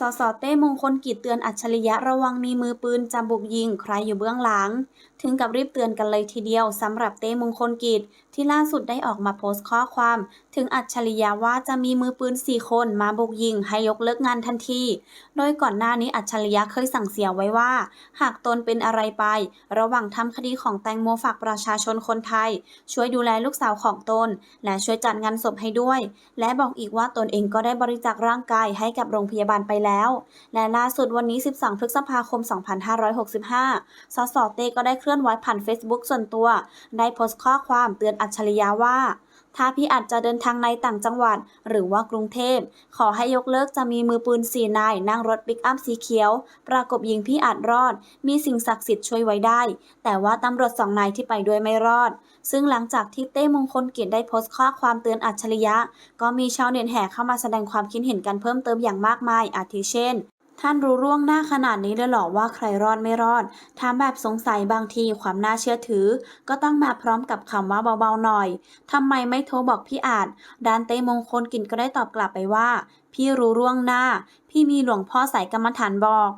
สสเต้มงคลกิจเตือนอัจฉริยะระวังมีมือปืนจะบุกยิงใครอยู่เบื้องหลัง ถึงกับรีบเตือนกันเลยทีเดียวสำหรับเต้มงคลกิจที่ล่าสุดได้ออกมาโพสต์ข้อความ ถึงอัจฉริยะว่าจะมีมือปืน 4 คนมาบุกยิงให้ยกเลิกงานทันที โดยก่อนหน้านี้อัจฉริยะเคยสั่งเสียไว้ว่า หากตนเป็นอะไรไป ระหว่างทำคดีของแตงโมฝากประชาชนคนไทย ช่วยดูแลลูกสาวของตน และช่วยจัดงานศพให้ด้วย และบอกอีกว่าตนเองก็ได้บริจาคร่างกายให้กับโรงพยาบาลไปแล้วและล่าสุดวันนี้ 12 พฤษภาคม 2565 สสเต้ก็ได้เคลื่อนไหวผ่าน Facebook ส่วนตัว ได้โพสต์ข้อความเตือนอัจฉริยะว่า ถ้าพี่อาจจะเดินทางในต่างจังหวัด หรือว่ากรุงเทพ ขอให้ยกเลิกจะมีมือปืนสี่นายนั่งรถปิกอัพสีเขียว ประกบยิงพี่อาจรอด มีสิ่งศักดิ์สิทธิ์ช่วยไว้ได้ แต่ว่าตำรวจสองนายที่ไปด้วยไม่รอด ซึ่งหลังจากที่เต้มงคลกิจได้โพสต์ข้อความเตือนอัจฉริยะ ก็มีชาวเน็ตแห่เข้ามาแสดงความคิดเห็นกันเพิ่มเติมอย่างมากมายอาทิเช่น ท่านรู้ร่วงหน้าขนาดนี้เลยหรอว่าใครรอดไม่รอดถามแบบสงสัยบางทีความน่าเชื่อถือ ก็ต้องมาพร้อมกับคำว่าเบาๆหน่อยทำไมไม่โทรบอกพี่อาจด้านเต้มงคลกินก็ได้ตอบกลับไปว่า พี่รู้ร่วงหน้า พี่มีหลวงพ่อสายกรรมฐานบอก